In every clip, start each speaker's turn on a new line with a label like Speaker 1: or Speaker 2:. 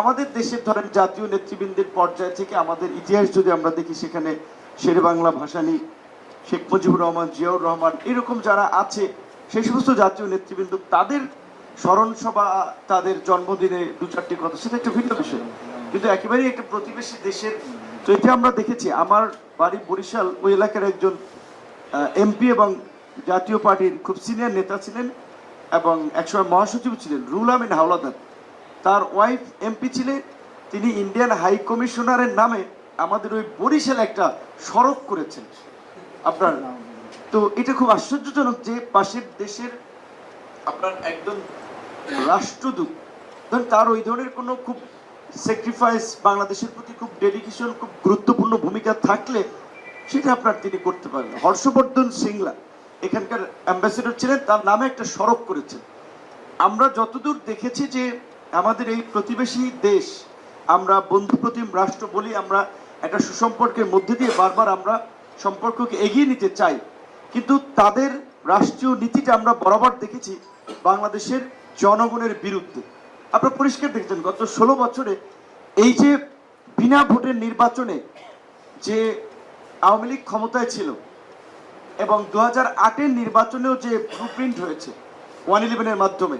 Speaker 1: আমাদের দেশের ধরেন জাতীয় নেতৃবৃন্দের পর্যায় থেকে আমাদের ইতিহাস যদি আমরা দেখি, সেখানে শেরে বাংলা ভাষা ভাসানী, শেখ মুজিবুর রহমান, জিয়াউর রহমান এরকম যারা আছে, সেই সমস্ত জাতীয় নেতৃবৃন্দ, তাদের স্মরণসভা, তাদের জন্মদিনে দু চারটি কথা, সেটা একটু ভিন্ন বিষয়। কিন্তু একেবারেই একটা প্রতিবেশী দেশের, তো এটা আমরা দেখেছি। আমার বাড়ি বরিশাল, ওই এলাকার একজন এমপি এবং জাতীয় পার্টির খুব সিনিয়র নেতা ছিলেন এবং একসময় মহাসচিব ছিলেন রুল আমিন হাওলাদার। তার ওয়াইফ এমপি ছিলেন। তিনি ইন্ডিয়ান হাই কমিশনারের নামে আমাদের ওই বরিশাল একটা সড়ক করেছেন। আপনার, তো এটা খুব আশ্চর্যজনক যে পাশের দেশের আপনার একজন রাষ্ট্রদূত, ধরেন তার ওই ধরনের কোনো খুব স্যাক্রিফাইস বাংলাদেশের প্রতি খুব ডেডিকেশন খুব গুরুত্বপূর্ণ ভূমিকা থাকলে সেটা আপনার তিনি করতে পারেন হর্ষবর্ধন সিংলা এখানকার অ্যাম্বাসেডর ছিলেন, তার নামে একটা সড়ক করেছেন। আমরা যতদূর দেখেছি যে আমাদের এই প্রতিবেশী দেশ, আমরা বন্ধুপ্রতিম রাষ্ট্র বলি, আমরা একটা সুসম্পর্কের মধ্যে দিয়ে বারবার আমরা সম্পর্ককে এগিয়ে নিতে চাই। কিন্তু তাদের রাষ্ট্রীয় নীতিটা আমরা বরাবর দেখেছি বাংলাদেশের জনগণের বিরুদ্ধে। আপনারা পরিষ্কার দেখছেন, গত ষোলো বছরে এই যে বিনা ভোটের নির্বাচনে যে আওয়ামী লীগ ক্ষমতায় ছিল এবং দু হাজার আটের নির্বাচনেও যে ব্লুপ্রিন্ট হয়েছে ওয়ান ইলেভেনের মাধ্যমে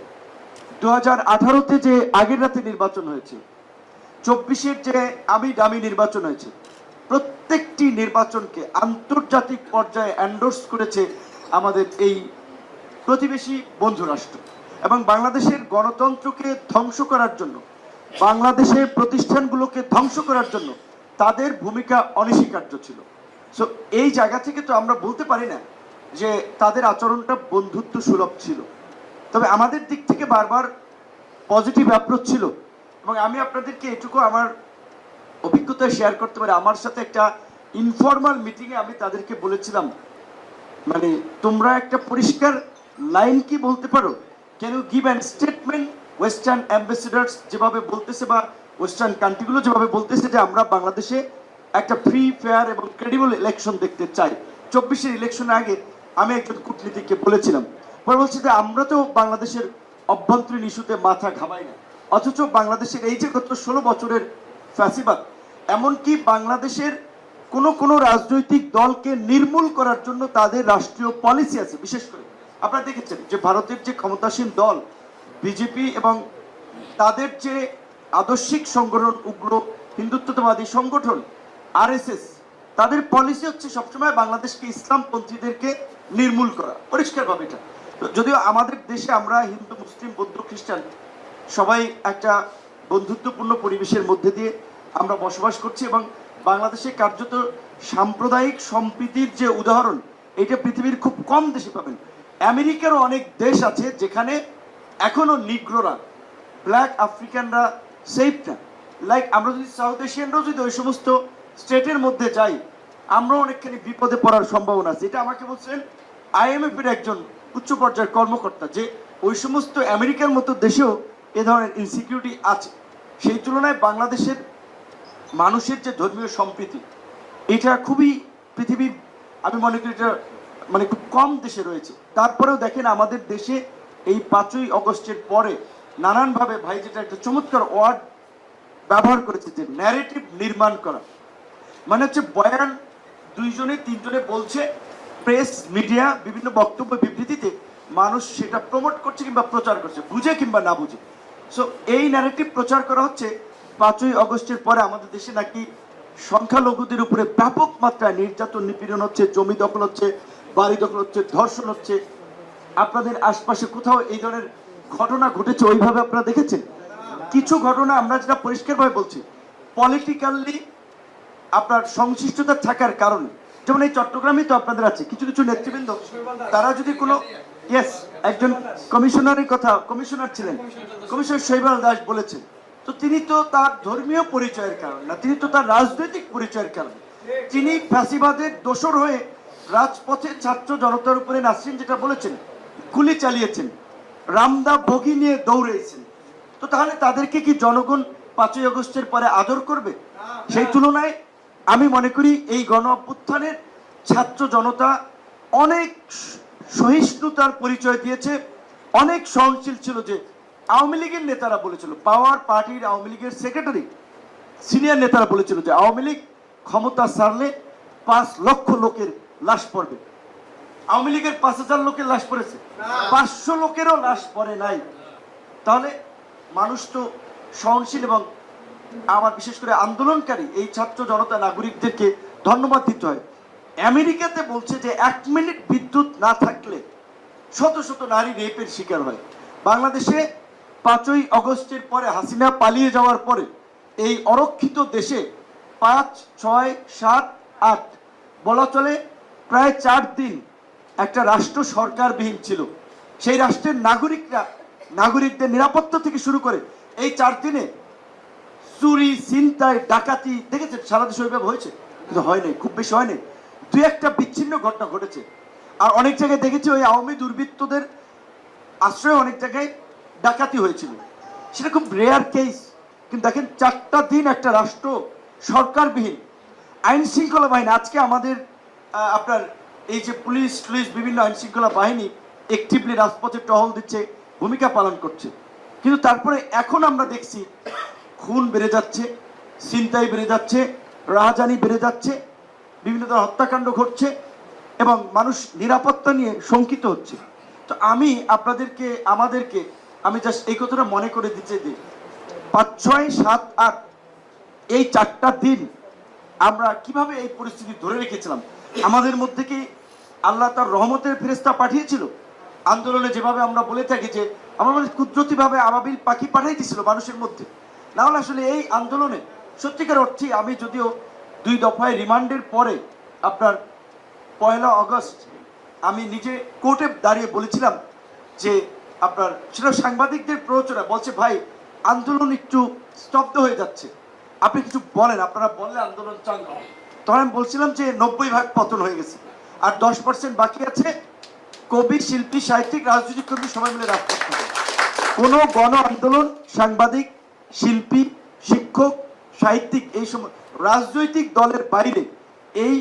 Speaker 1: দু হাজার আঠারোতে যে আগের রাতে নির্বাচন হয়েছে, চব্বিশের যে আমি দামি নির্বাচন হয়েছে, প্রত্যেকটি নির্বাচনকে আন্তর্জাতিক পর্যায়ে অ্যান্ডোর্স করেছে আমাদের এই প্রতিবেশী বন্ধু রাষ্ট্র। এবং বাংলাদেশের গণতন্ত্রকে ধ্বংস করার জন্য, বাংলাদেশের প্রতিষ্ঠানগুলোকে ধ্বংস করার জন্য তাদের ভূমিকা অনস্বীকার্য ছিল। সো এই জায়গা থেকে তো আমরা বলতে পারি না যে তাদের আচরণটা বন্ধুত্ব সুলভ ছিল। তবে আমাদের দিক থেকে বারবার পজিটিভ অ্যাপ্রোচ ছিল। এবং আমি আপনাদেরকে এটুকু আমার অভিজ্ঞতা শেয়ার করতে পারি। আমার সাথে একটা ইনফর্মাল মিটিংয়ে আমি তাদেরকে বলেছিলাম মানে তোমরা একটা পরিষ্কার লাইন কি বলতে পারো? Can you give an statement western ambassadors যেভাবে বলতেছে বা ওয়েস্টার্ন কান্ট্রিগুলো যেভাবে বলতেছে যে আমরা বাংলাদেশে একটা ফ্রি ফেয়ার এবং ক্রেডিবল ইলেকশন দেখতে চাই? চব্বিশের ইলেকশনের আগে আমি একজন কূটনীতিককে বলেছিলাম পরে বলছি যে আমরা তো বাংলাদেশের অভ্যন্তরীণ ইস্যুতে মাথা ঘামাই না। অথচ বাংলাদেশের এই যে গত ষোলো বছরের ফ্যাসিবাদ, এমনকি বাংলাদেশের কোন কোন রাজনৈতিক দলকে নির্মূল করার জন্য তাদের রাষ্ট্রীয় পলিসি আছে, বিশেষ করে। আপনারা দেখেছেন যে ভারতের যে ক্ষমতাসীন দল, বিজেপি এবং তাদের যে আদর্শিক সংগঠন উগ্র হিন্দুত্ববাদী সংগঠন, আরএসএস, তাদের পলিসি হচ্ছে সবসময় বাংলাদেশকে ইসলামপন্থীদেরকে নির্মূল করা। পরিষ্কারভাবে এটা। যদিও আমাদের দেশে আমরা হিন্দু, মুসলিম, বৌদ্ধ, খ্রিস্টান সবাই একটা বন্ধুত্বপূর্ণ পরিবেশের মধ্যে দিয়ে আমরা বসবাস করছি এবং বাংলাদেশে কার্যত সাম্প্রদায়িক সম্প্রীতির যে উদাহরণ, এটা পৃথিবীর খুব কম দেশে পাবেন। আমেরিকারও অনেক দেশ আছে যেখানে এখনও নিগ্রোরা, ব্ল্যাক আফ্রিকানরা সেফ না। লাইক আমরা যদি সাউথ এশিয়ানরাও যদি ওই সমস্ত স্টেটের মধ্যে যাই, আমরাও অনেকখানি বিপদে পড়ার সম্ভাবনা আছে। এটা আমাকে বলছেন আইএমএফ এর একজন উচ্চ পর্যায়ের কর্মকর্তা যে ওই সমস্ত আমেরিকার মতো দেশেও এ ধরনের ইনসিকিউরিটি আছে। সেই তুলনায় বাংলাদেশের মানুষের যে ধর্মীয় সম্প্রীতি, এটা খুবই পৃথিবীর, আমি মনে করি এটা মানে খুব কম দেশে রয়েছে। তারপরেও দেখেন আমাদের দেশে এই পাঁচই অগস্টের পরে নানানভাবে ভাই যেটা একটা চমৎকার ওয়ার্ড ব্যবহার করেছে যে ন্যারেটিভ নির্মাণ করা। মানে হচ্ছে বয়ান দুইজনে, তিনজনে বলছে প্রেস, মিডিয়া, বিভিন্ন বক্তব্য, বিবৃতিতে মানুষ সেটা প্রমোট করছে কিংবা প্রচার করছে, বুঝে কিংবা না বুঝে। সো এই ন্যারেটিভ প্রচার করা হচ্ছে পাঁচই অগস্টের পরে আমাদের দেশে নাকি সংখ্যালঘুদের উপরে ব্যাপক মাত্রায় নির্যাতন, নিপীড়ন হচ্ছে, জমি দখল হচ্ছে, বাড়ি দখল হচ্ছে, ধর্ষণ হচ্ছে। আপনাদের আশপাশে কোথাও এই ধরনের ঘটনা ঘটেছে ওইভাবে আপনারা দেখেছেন? কিছু ঘটনা আমরা যেটা পরিষ্কারভাবে বলছি পলিটিক্যালি আপনার সংশ্লিষ্টতা থাকার কারণে যেমন এই চট্টগ্রামে তো আপনাদের আছে, কিছু কিছু নেতৃবৃন্দ, তারা যদি কোনো ইয়েস একজন কমিশনারের কথা, কমিশনার ছিলেন, কমিশনার শৈবাল দাস বলেছেন, তো তিনি তো তার ধর্মীয় পরিচয়ের কারণে, না, তিনি তো তার রাজনৈতিক পরিচয়ের কারণে, তিনি ফ্যাসিবাদের দোসর হয়ে রাজপথে ছাত্র জনতার উপরে নাসরিন যেটা বলেছেন, গুলি চালিয়েছেন, রামদা বগি নিয়ে দৌড়েছেন তো তাহলে তাদেরকে কি জনগণ পাঁচই আগস্টের পরে আদর করবে? সেই তুলনায় আমি মনে করি এই গণ অভ্যুত্থানের ছাত্র জনতা অনেক সহিষ্ণুতার পরিচয় দিয়েছে, অনেক সহনশীল ছিল যে আওয়ামী লীগের নেতারা বলেছিল, পাওয়ার পার্টির আওয়ামী লীগের সেক্রেটারি, সিনিয়র নেতারা বলেছিল যে আওয়ামী লীগ ক্ষমতা সারলে পাঁচ লক্ষ লোকের লাশ পড়বে। আওয়ামী লীগের পাঁচ হাজার লোকের লাশ পড়েছে। পাঁচশো লোকেরও লাশ পড়ে নাই। তাহলে মানুষ তো সহনশীল এবং আমার বিশেষ করে আন্দোলনকারী এই ছাত্র জনতা নাগরিকদেরকে ধন্যবাদ দিতে হয়। আমেরিকাতে বলছে যে এক মিনিট বিদ্যুৎ না থাকলে শত শত নারী রেপের শিকার হয়। বাংলাদেশে পাঁচই অগস্টের পরে হাসিনা পালিয়ে যাওয়ার পরে এই অরক্ষিত দেশে পাঁচ, ছয়, সাত, আট, বলা চলে প্রায় চার দিন একটা রাষ্ট্র সরকারবিহীন ছিল। সেই রাষ্ট্রের নাগরিকরা, নাগরিকদের নিরাপত্তা থেকে শুরু করে এই চার দিনে চুরি, ছিনতাই, ডাকাতি, দেখেছেন? সারা দেশে ওইভাবে হয়েছে, কিন্তু হয়নি খুব বেশি হয়নি দুই একটা বিচ্ছিন্ন ঘটনা ঘটেছে। আর অনেক জায়গায় দেখেছি ওই আওয়ামী দুর্বৃত্তদের আশ্রয়ে অনেক জায়গায় ডাকাতি হয়েছিল। সেটা খুব রেয়ার কেস কিন্তু দেখেন, চারটা দিন একটা রাষ্ট্র সরকারবিহীন, আইন শৃঙ্খলা বাহিনী, আজকে আমাদের আপনার এই যে পুলিশ টুলিশ বিভিন্ন আইন শৃঙ্খলা বাহিনী একটিভলি রাজপথে টহল দিচ্ছে, ভূমিকা পালন করছে। কিন্তু তারপরে এখন আমরা দেখছি খুন বেড়ে যাচ্ছে, ছিনতাই বেড়ে যাচ্ছে, রাহাজানি বেড়ে যাচ্ছে, বিভিন্ন ধরনের হত্যাকাণ্ড ঘটছে এবং মানুষ নিরাপত্তা নিয়ে শঙ্কিত হচ্ছে। তো আমি আপনাদেরকে, আমাদেরকে, আমি জাস্ট এই কথাটা মনে করে দিতে যে পাঁচ, ছয়, সাত, আট, এই চারটা দিন আমরা কীভাবে এই পরিস্থিতি ধরে রেখেছিলাম? আমাদের মধ্যে কি আল্লাহ তার রহমতের ফেরেস্তা পাঠিয়েছিল? আন্দোলনে যেভাবে আমরা বলে থাকি যে, আমরা মনে কুদরতিভাবে আবাবিল পাখি পাঠিয়ে দিয়েছিল মানুষের মধ্যে। না হলে আসলে এই আন্দোলনে সত্যিকার অর্থে আমি যদিও দুই দফায় রিমান্ডের পরে আপনার পয়লা আগস্ট আমি নিজে কোর্টে দাঁড়িয়ে বলেছিলাম যে আপনার সেটা সাংবাদিকদের প্ররোচনা, বলছে, ভাই, আন্দোলন একটু স্তব্ধ হয়ে যাচ্ছে আপনি কিছু বলেন, আপনারা বললে আন্দোলন চাঙ্গা। তখন আমি বলছিলাম যে নব্বই ভাগ পতন হয়ে গেছে, আর দশ পার্সেন্ট বাকি আছে কবি, শিল্পী, সাহিত্যিক, রাজনৈতিক কর্মী, সবাই মিলে রাজপথ। কোনো গণ আন্দোলন সাংবাদিক শিল্পী, শিক্ষক, সাহিত্যিক এই সময় রাজনৈতিক দলের বাইরে এই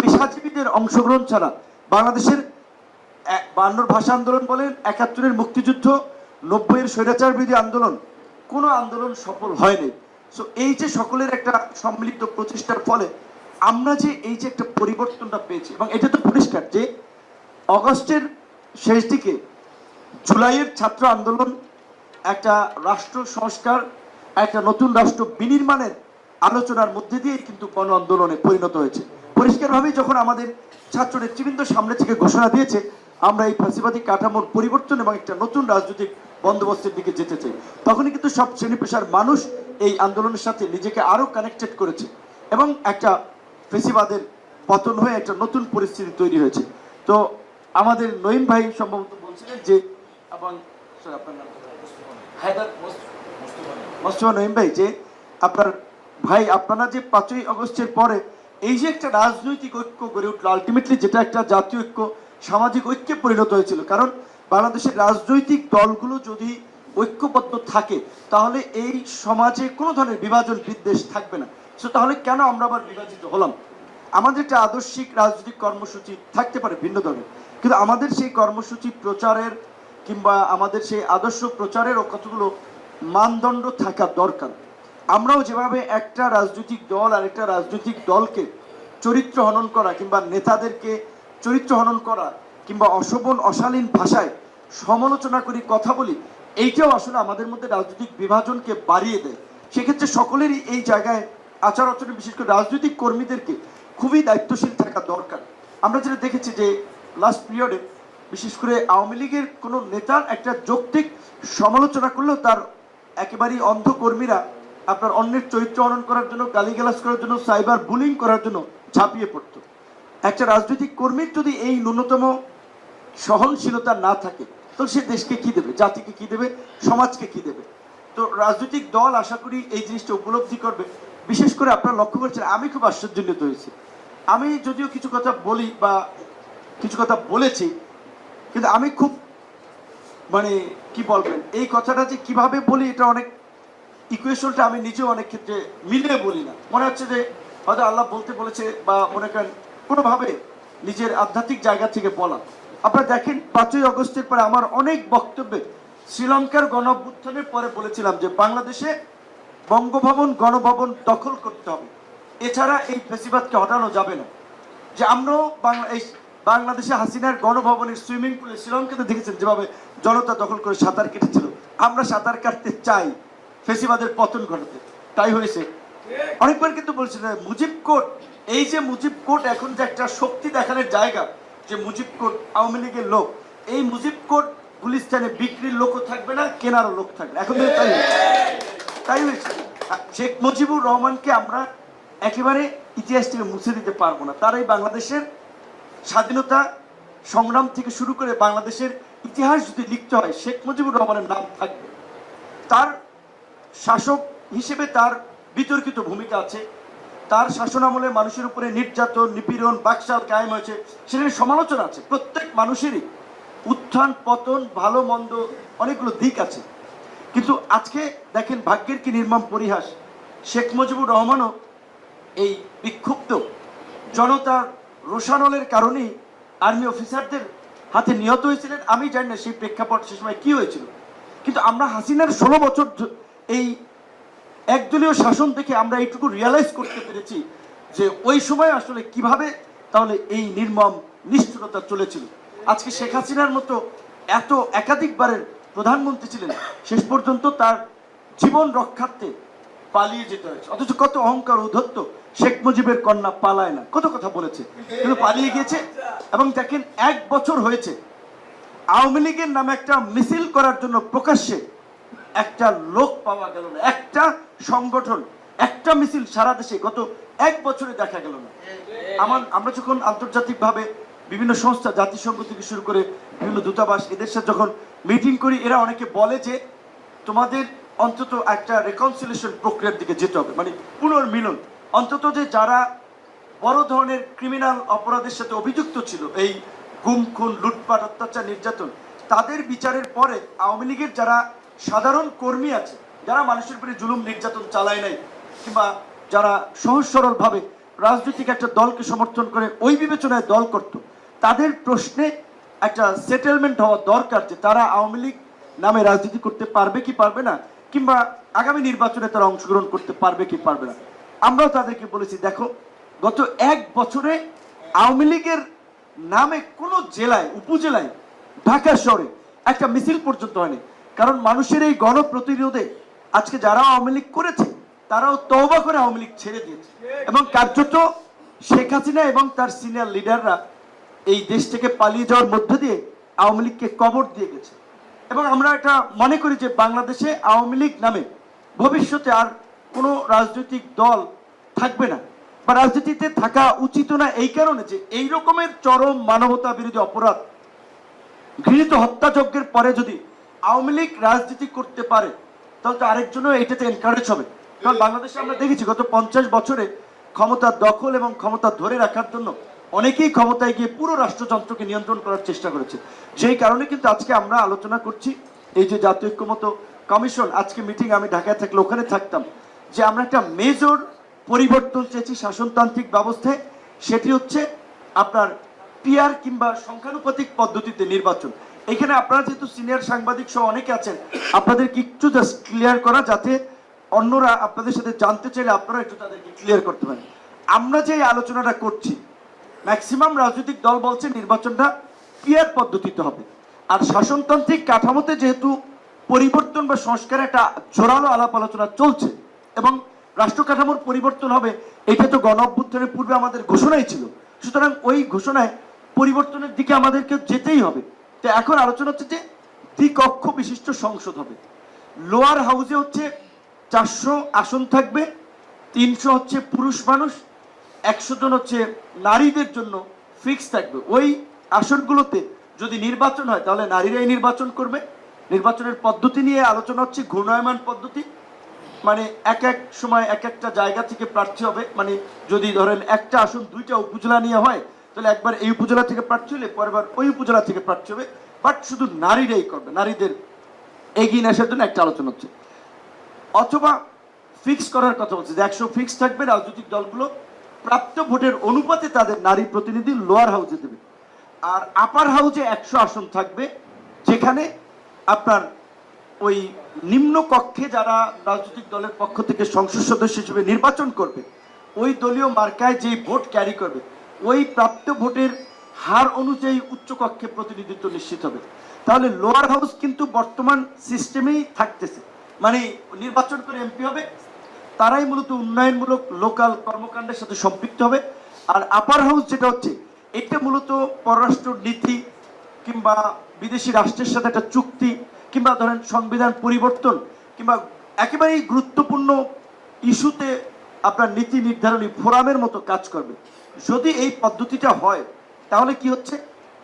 Speaker 1: পেশাজীবীদের অংশগ্রহণ ছাড়া বাংলাদেশের বায়ান্নর ভাষা আন্দোলন বলেন, একাত্তরের মুক্তিযুদ্ধ, নব্বইয়ের স্বৈরাচার বিরোধী আন্দোলন, কোনো আন্দোলন সফল হয়নি। সো এই যে সকলের একটা সম্মিলিত প্রচেষ্টার ফলে আমরা যে এই যে একটা পরিবর্তনটা পেয়েছি, এবং এটা তো পরিষ্কার যে অগস্টের শেষ দিকে জুলাইয়ের ছাত্র আন্দোলন একটা রাষ্ট্র সংস্কার একটা নতুন রাষ্ট্র বিনির্মাণের আলোচনার মধ্যে দিয়েই কিন্তু গণ আন্দোলনে পরিণত হয়েছে। পরিষ্কারভাবেই যখন আমাদের ছাত্র নেতৃবৃন্দ সামনে থেকে ঘোষণা দিয়েছে, আমরা এই ফাঁসিবাদী কাঠামোর পরিবর্তন এবং একটা নতুন রাজনৈতিক বন্দোবস্তের দিকে যেতে চাই। তখনই কিন্তু সব শ্রেণি পেশার মানুষ এই আন্দোলনের সাথে নিজেকে আরও কানেক্টেড করেছে এবং একটা ফেসিবাদের পতন হয়ে একটা নতুন পরিস্থিতি তৈরি হয়েছে। তো আমাদের নঈম ভাই সম্ভবত বলছিলেন যে, এবং আপনার নাম? হায়দার মোস্তফা নঈম ভাই, যে আপনার ভাই, আপনারা যে পাঁচই আগস্টের পরে এই যে একটা রাজনৈতিক ঐক্য গড়ে উঠল আলটিমেটলি যেটা একটা জাতীয় ঐক্য, সামাজিক ঐক্যে পরিণত হয়েছিল। কারণ বাংলাদেশের রাজনৈতিক দলগুলো যদি ঐক্যবদ্ধ থাকে, তাহলে এই সমাজে কোনো ধরনের বিভাজন বিদ্বেষ থাকবে না। সো তাহলে কেন আমরা আবার বিভাজিত হলাম? আমাদের একটা আদর্শিক রাজনৈতিক কর্মসূচি থাকতে পারে ভিন্ন ধরনের। কিন্তু আমাদের সেই কর্মসূচি প্রচারের কিংবা আমাদের সেই আদর্শ প্রচারেরও কতগুলো মানদণ্ড থাকা দরকার। আমরাও যেভাবে একটা রাজনৈতিক দল আর একটা রাজনৈতিক দলকে চরিত্র হনন করা কিংবা নেতাদেরকে চরিত্র হনন করা কিংবা অশোভন, অশালীন ভাষায় সমালোচনা করি কথা বলি, এইটাও আসলে আমাদের মধ্যে রাজনৈতিক বিভাজনকে বাড়িয়ে দেয়। সেক্ষেত্রে সকলেরই এই জায়গায় আচার আচরণ, বিশেষ করে রাজনৈতিক কর্মীদেরকে খুবই দায়িত্বশীল থাকা দরকার। আমরা যেটা দেখেছি যে লাস্ট পিরিয়ডে বিশেষ করে আওয়ামী লীগের কোনো নেতার একটা যৌক্তিক সমালোচনা করলেও তার একেবারেই অন্ধ কর্মীরা আপনার অন্যের চরিত্র হনন করার জন্য, গালিগালাজ করার জন্য, সাইবার বুলিং করার জন্য ঝাঁপিয়ে পড়তো। একটা রাজনৈতিক কর্মীর যদি এই ন্যূনতম সহনশীলতা না থাকে তো সে দেশকে কি দেবে? জাতিকে কি দেবে? সমাজকে কি দেবে? তো রাজনৈতিক দল আশা করি এই জিনিসটা উপলব্ধি করবে। বিশেষ করে আপনারা লক্ষ্য করছেন, আমি খুব আশ্চর্যান্বিত হয়েছি। আমি যদিও কিছু কথা বলি বা কিছু কথা বলেছি, কিন্তু আমি খুব মানে কি বলবেন? এই কথাটা যে কীভাবে বলি, এটা অনেক ইকুয়েশনটা আমি নিজেও অনেক ক্ষেত্রে মিলিয়ে বলি না। মনে হচ্ছে যে হয়তো আল্লাহ বলতে বলেছে বা মনে করেন কোনোভাবে নিজের আধ্যাত্মিক জায়গা থেকে বলা। আপনারা দেখেন, পাঁচই অগস্টের পরে আমার অনেক বক্তব্যে শ্রীলঙ্কার গণ অভ্যুত্থানের পরে বলেছিলাম যে বাংলাদেশে বঙ্গভবন, গণভবন দখল করতে হবে। এছাড়া এই ফেসিবাদকে হটানো যাবে না। যে আমরাও বাংলা এই বাংলাদেশে হাসিনার গণভবনের সুইমিং পুলে শ্রীলঙ্কাতে দেখেছেন যেভাবে জনতা দখল করে সাঁতার কেটেছিল। আমরা সাঁতার কাটতে চাই ফেসিবাদের পতন ঘটাতে। তাই হয়েছে। অনেকবার কিন্তু বলছিল মুজিব কোর্ট, এই যে মুজিব কোর্ট এখন যে একটা শক্তি দেখানোর জায়গা, যে মুজিব কোর্ট আওয়ামী লীগের লোক, এই মুজিব কোর্ট গুলিস্তানে বিক্রির লোকও থাকবে না, কেনারও লোক থাকবে এখন তাই তাই হয়েছে। শেখ মুজিবুর রহমানকে আমরা একেবারে ইতিহাস থেকে মুছে দিতে পারব না। তার এই বাংলাদেশের স্বাধীনতা সংগ্রাম থেকে শুরু করে বাংলাদেশের ইতিহাস যদি লিখতে হয়, শেখ মুজিবুর রহমানের নাম থাকবে। তার শাসক হিসেবে তার বিতর্কিত ভূমিকা আছে। তার শাসনামলে মানুষের উপরে নির্যাতন, নিপীড়ন, বাকশাল কায়েম হয়েছে। সেখানে সমালোচনা আছে। প্রত্যেক মানুষেরই উত্থান, পতন, ভালো, মন্দ অনেকগুলো দিক আছে। কিন্তু আজকে দেখেন ভাগ্যের কি নির্মম পরিহাস। শেখ মুজিবুর রহমানও এই বিক্ষুব্ধ জনতার রোশানলের কারণেই আর্মি অফিসারদের হাতে নিহত হয়েছিলেন। আমি জানি না সেই প্রেক্ষাপট সে সময় কি হয়েছিল। কিন্তু আমরা হাসিনার ষোলো বছর এই একদলীয় শাসন দেখে আমরা এইটুকু রিয়ালাইজ করতে পেরেছি যে ওই সময় আসলে কীভাবে তাহলে এই নির্মম নিষ্ঠুরতা চলেছিল। আজকে শেখ হাসিনার মতো এত একাধিকবারের প্রধানমন্ত্রী ছিলেন, শেষ পর্যন্ত তার জীবন রক্ষার্থে পালিয়ে যেতে হয়েছে। অথচ কত অহংকার উদ্ধত্ত শেখ মুজিবের কন্যা পালায় না। কত কথা বলেছে। কিন্তু পালিয়ে গিয়েছে এবং দেখেন, এক বছর হয়েছে। আওয়ামী লীগের নামে একটা মিছিল করার জন্য প্রকাশ্যে একটা লোক পাওয়া গেল না। একটা সংগঠন, একটা মিছিল সারা দেশে গত এক বছরে দেখা গেল না। আমার আমরা যখন আন্তর্জাতিকভাবে বিভিন্ন সংস্থা, জাতিসংঘ থেকে শুরু করে বিভিন্ন দূতাবাস এদের সাথে যখন মিটিং করি, এরা অনেকে বলে যে, তোমাদের অন্তত একটা রেকনসিলেশন প্রক্রিয়ার দিকে যেতে হবে মানে পুনর্মিলন। অন্তত যে যারা বড় ধরনের ক্রিমিনাল অপরাধের সাথে অভিযুক্ত ছিল, এই গুম, খুন, লুটপাট, অত্যাচার, নির্যাতন, তাদের বিচারের পরে আওয়ামী লীগের যারা সাধারণ কর্মী আছে, যারা মানুষের উপরে জুলুম, নির্যাতন চালায় নাই, কিংবা যারা সহজ সরলভাবে রাজনৈতিক একটা দলকে সমর্থন করে ওই বিবেচনায় দল করত, তাদের প্রশ্নে একটা সেটেলমেন্ট হওয়া দরকার যে তারা আওয়ামী লীগ নামে রাজনীতি করতে পারবে কি পারবে না কিংবা আগামী নির্বাচনে তারা অংশগ্রহণ করতে পারবে কি পারবে না। আমরাও তাদেরকে বলেছি, দেখো, গত এক বছরে আওয়ামী লীগের নামে কোনো জেলায়, উপজেলায়, ঢাকা শহরে একটা মিছিল পর্যন্ত হয়নি। কারণ মানুষের এই গণপ্রতিরোধে আজকে যারা আওয়ামী লীগ করেছে, তারাও তওবা করে আওয়ামী লীগ ছেড়ে দিয়েছে। এবং কার্যত শেখ হাসিনা এবং তার সিনিয়র লিডাররা এই দেশ থেকে পালিয়ে যাওয়ার মধ্য দিয়ে আওয়ামী লীগকে কবর দিয়ে গেছে। এবং আমরা এটা মনে করি যে বাংলাদেশে আওয়ামী লীগ নামে ভবিষ্যতে আর কোনো রাজনৈতিক দল থাকবে না। বা রাজনীতিতে থাকা উচিত না এই কারণে যে এই রকমের চরম মানবতা বিরোধী অপরাধ ঘৃণিত হত্যাযজ্ঞের পরে যদি আওয়ামী লীগ রাজনীতি করতে পারে, তাহলে তো আরেকজনও এটাতে এনকারেজ হবে। কারণ বাংলাদেশে আমরা দেখেছি গত পঞ্চাশ বছরে ক্ষমতা দখল এবং ক্ষমতা ধরে রাখার জন্য অনেকেই ক্ষমতায় গিয়ে পুরো রাষ্ট্রযন্ত্রকে নিয়ন্ত্রণ করার চেষ্টা করেছে। যেই কারণে কিন্তু আজকে আমরা আলোচনা করছি, এই যে জাতীয় ঐক্যমত কমিশন, আজকে মিটিং আমি ঢাকায় থাকলে ওখানে থাকতাম, যে আমরা একটা মেজর পরিবর্তন চেয়েছি শাসনতান্ত্রিক ব্যবস্থায়, সেটি হচ্ছে আপনার পিয়ার কিংবা সংখ্যানুপাতিক পদ্ধতিতে নির্বাচন। এখানে আপনারা যেহেতু সিনিয়র সাংবাদিক সহ অনেকে আছেন আপনাদের একটু জাস্ট ক্লিয়ার করা যাতে অন্যরা আপনাদের সাথে জানতে চাইলে আপনারা একটু তাদেরকে ক্লিয়ার করতে পারেন। আমরা যে আলোচনাটা করছি ম্যাক্সিমাম রাজনৈতিক দল বলছে নির্বাচনটা পিয়ার পদ্ধতিতে হবে। আর শাসনতান্ত্রিক কাঠামোতে যেহেতু পরিবর্তন বা সংস্কার একটা জোরালো আলাপ আলোচনা চলছে এবং রাষ্ট্র কাঠামোর পরিবর্তন হবে, এটা তো গণ অভ্যুত্থানের পূর্বে আমাদের ঘোষণাই ছিল। সুতরাং ওই ঘোষণায় পরিবর্তনের দিকে আমাদেরকে যেতেই হবে। তো এখন আলোচনা হচ্ছে যে দ্বিকক্ষ বিশিষ্ট সংসদ হবে। লোয়ার হাউসে হচ্ছে চারশো আসন থাকবে, তিনশো হচ্ছে পুরুষ মানুষ একশো জন হচ্ছে নারীদের জন্য ফিক্স থাকবে। ওই আসনগুলোতে যদি নির্বাচন হয়, তাহলে নারীরাই নির্বাচন করবে। নির্বাচনের পদ্ধতি নিয়ে আলোচনা হচ্ছে, ঘূর্ণায়মান পদ্ধতি। মানে এক এক সময় এক একটা জায়গা থেকে প্রার্থী হবে। মানে যদি ধরেন একটা আসন দুইটা উপজেলা নিয়ে হয়, তাহলে একবার এই উপজেলা থেকে প্রার্থী হলে পরেরবার ওই উপজেলা থেকে প্রার্থী হবে। বাট শুধু নারীরাই করবে, নারীদের এগিয়ে আসার জন্য একটা আলোচনা হচ্ছে। অথবা ফিক্স করার কথা বলছে, যে একশো ফিক্স থাকবে রাজনৈতিক দলগুলো। প্রাপ্ত ভোটের অনুপাতে তাদের নারী প্রতিনিধি লোয়ার হাউসে দেবে। আর আপার হাউসে একশো আসন থাকবে, যেখানে আপনার ওই নিম্ন কক্ষে যারা রাজনৈতিক দলের পক্ষ থেকে সংসদ সদস্য হিসেবে নির্বাচন করবে, ওই দলীয় মার্কায় যে ভোট ক্যারি করবে, ওই প্রাপ্ত ভোটের হার অনুযায়ী উচ্চ কক্ষে প্রতিনিধিত্ব নিশ্চিত হবে। তাহলে লোয়ার হাউস কিন্তু বর্তমান সিস্টেমেই থাকতেছে। মানে নির্বাচন করে এমপি হবে তারাই মূলত উন্নয়নমূলক লোকাল কর্মকাণ্ডের সাথে সম্পৃক্ত হবে। আর আপার হাউস যেটা হচ্ছে, এটা মূলত পররাষ্ট্র নীতি কিংবা বিদেশি রাষ্ট্রের সাথে একটা চুক্তি কিংবা ধরেন সংবিধান পরিবর্তন কিংবা একেবারেই গুরুত্বপূর্ণ ইস্যুতে আপনার নীতি নির্ধারণী ফোরামের মতো কাজ করবে। যদি এই পদ্ধতিটা হয়, তাহলে কি হচ্ছে?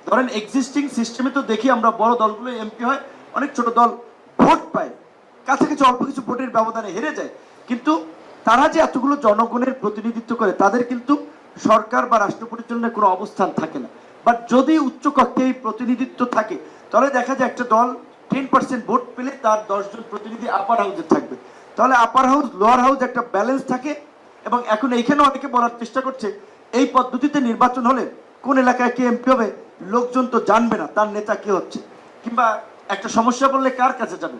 Speaker 1: ধরেন এক্সিস্টিং সিস্টেমে তো দেখি আমরা বড় দলগুলো এমপি হয়, অনেক ছোট দল ভোট পায়। কাছাকাছি অল্প কিছু ভোটের ব্যবধানে হেরে যায়। কিন্তু তারা যে এতগুলো জনগণের প্রতিনিধিত্ব করে, তাদের কিন্তু সরকার বা রাষ্ট্র পরিচালনায় কোনো অবস্থান থাকে না। বাট যদি উচ্চকক্ষে এই প্রতিনিধিত্ব থাকে, তাহলে দেখা যায় একটা দল টেন পার্সেন্ট ভোট পেলে তার দশজন প্রতিনিধি আপার হাউসে থাকবে। তাহলে আপার হাউস লোয়ার হাউস একটা ব্যালেন্স থাকে এবং এখন এইখানে অনেকে বলার চেষ্টা করছে, এই পদ্ধতিতে নির্বাচন হলে কোন এলাকায় কে এমপি হবে, লোকজন তো জানবে না তার নেতা কে হচ্ছে। কিংবা একটা সমস্যা বললে কার কাছে যাবে?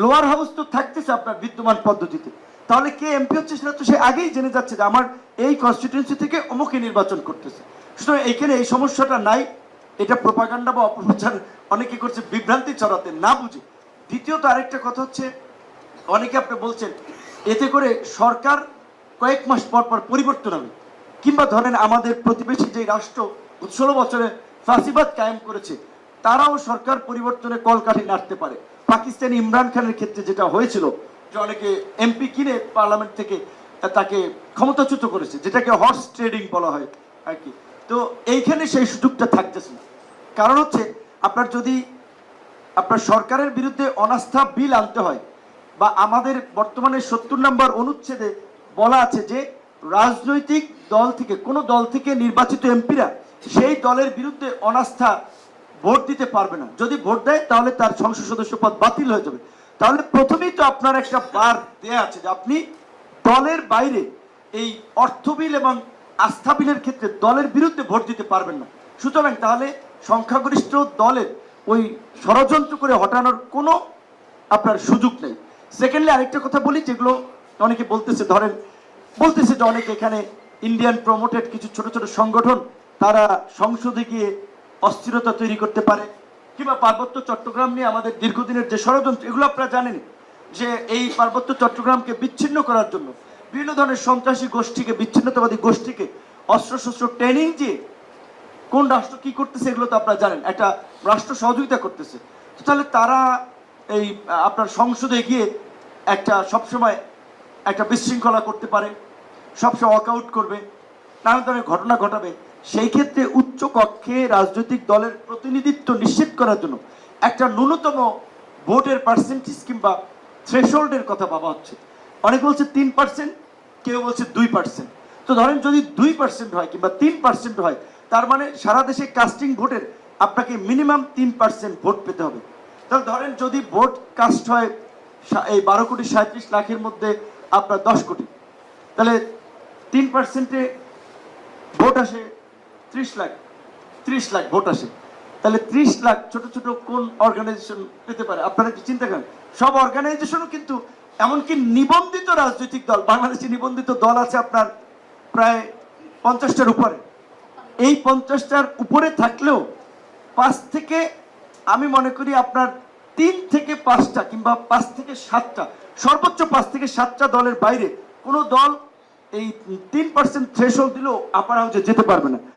Speaker 1: লোয়ার হাউস তো থাকতেছে আপনার বিদ্যমান পদ্ধতিতে। তাহলে কে এমপি হচ্ছে সেটা তো সে আগেই জেনে যাচ্ছে যে আমার এই কনস্টিটিউন্সি থেকে অমুকে নির্বাচন করতেছে। সুতরাং এইখানে এই সমস্যাটা নাই। এটা প্রপাগান্ডা বা অপপ্রচার অনেকে করছে, বিভ্রান্তি ছড়াতে না বুঝে। দ্বিতীয়ত আরেকটা কথা হচ্ছে, অনেকে আপনি বলছেন, এতে করে সরকার কয়েক মাস পর পর পরিবর্তন হবে। কিংবা ধরেন আমাদের প্রতিবেশী যে রাষ্ট্র ষোলো বছরে ফাঁসিবাদ কায়েম করেছে, তারাও সরকার পরিবর্তনে কলকাঠি নাড়তে পারে। পাকিস্তানি ইমরান খানের ক্ষেত্রে যেটা হয়েছিল যে অনেকে এমপি কিনে পার্লামেন্ট থেকে তাকে ক্ষমতাচ্যুত করেছে, যেটাকে হর্স ট্রেডিং বলা হয় আর কি। তো এইখানে সেই সুযোগটা থাকতেছে না। কারণ হচ্ছে, আপনার যদি আপনার সরকারের বিরুদ্ধে অনাস্থা বিল আনতে হয়, বা আমাদের বর্তমানে সত্তর নম্বর অনুচ্ছেদে বলা আছে যে, রাজনৈতিক দল থেকে, কোনো দল থেকে নির্বাচিত এমপিরা সেই দলের বিরুদ্ধে অনাস্থা ভোট দিতে পারবে না। যদি ভোট দেয়, তাহলে তার সংসদ সদস্য পদ বাতিল হয়ে যাবে। তাহলে প্রথমেই তো আপনার একটা বার দেয়া আছে যে আপনি দলের বাইরে এই অর্থ বিল এবং আস্থা বিলের ক্ষেত্রে দলের বিরুদ্ধে ভোট দিতে পারবেন না। সুতরাং তাহলে সংখ্যাগরিষ্ঠ দলের ওই ষড়যন্ত্র করে হটানোর কোনো আপনার সুযোগ নেই। সেকেন্ডলি আরেকটা কথা বলি, যেগুলো অনেকে বলতেছে, ধরেন বলতেছে যে অনেকে এখানে ইন্ডিয়ান প্রমোটেড কিছু ছোট ছোট সংগঠন, তারা সংসদে গিয়ে অস্থিরতা তৈরি করতে পারে। কিংবা পার্বত্য চট্টগ্রাম নিয়ে আমাদের দীর্ঘদিনের যে ষড়যন্ত্র, এগুলো আপনারা জানেন যে এই পার্বত্য চট্টগ্রামকে বিচ্ছিন্ন করার জন্য বিভিন্ন ধরনের সন্ত্রাসী গোষ্ঠীকে, বিচ্ছিন্নতাবাদী গোষ্ঠীকে অস্ত্রশস্ত্র ট্রেনিং দিয়ে কোন রাষ্ট্র কি করতেছে, এগুলো তো আপনারা জানেন। একটা রাষ্ট্র সহযোগিতা করতেছে। তো তাহলে তারা এই, আপনার সংসদে গিয়ে একটা সবসময় একটা বিশৃঙ্খলা করতে পারে, সবসময় ওয়াকআউট করবে, নানা ধরনের ঘটনা ঘটাবে। সেই ক্ষেত্রে উচ্চ কক্ষে রাজনৈতিক দলের প্রতিনিধিত্ব নিশ্চিত করার জন্য একটা ন্যূনতম ভোটের পার্সেন্টেজ কিংবা থ্রেশহোল্ডের কথা ভাবা হচ্ছে। অনেকে বলছে তিন পার্সেন্ট কেউ বলছে দুই পার্সেন্ট তো ধরেন যদি দুই পার্সেন্ট হয় কিংবা তিন পার্সেন্ট হয়, তার মানে সারা দেশে কাস্টিং ভোটের আপনাকে মিনিমাম তিন পার্সেন্ট ভোট পেতে হবে। তাহলে ধরেন যদি ভোট কাস্ট হয় এই বারো কোটি সাঁত্রিশ লাখের মধ্যে আপনার দশ কোটি। তাহলে তিন পার্সেন্টে ভোট আসে ত্রিশ লাখ ত্রিশ লাখ ভোট আসে। তাহলে ত্রিশ লাখ ছোট ছোট কোন অর্গানাইজেশন পেতে পারে? আপনারা কি চিন্তা করেন। সব অর্গানাইজেশনও কিন্তু এমনকি নিবন্ধিত রাজনৈতিক দল, বাংলাদেশে নিবন্ধিত দল আছে আপনার প্রায় পঞ্চাশটার উপরে। এই পঞ্চাশটার উপরে থাকলেও পাঁচ থেকে, আমি মনে করি আপনার তিন থেকে পাঁচটা কিংবা পাঁচ থেকে সাতটা, সর্বোচ্চ পাঁচ থেকে সাতটা দলের বাইরে কোনো দল এই তিন পার্সেন্ট থ্রেশল দিলেও আপার হাউসে যেতে পারবে না।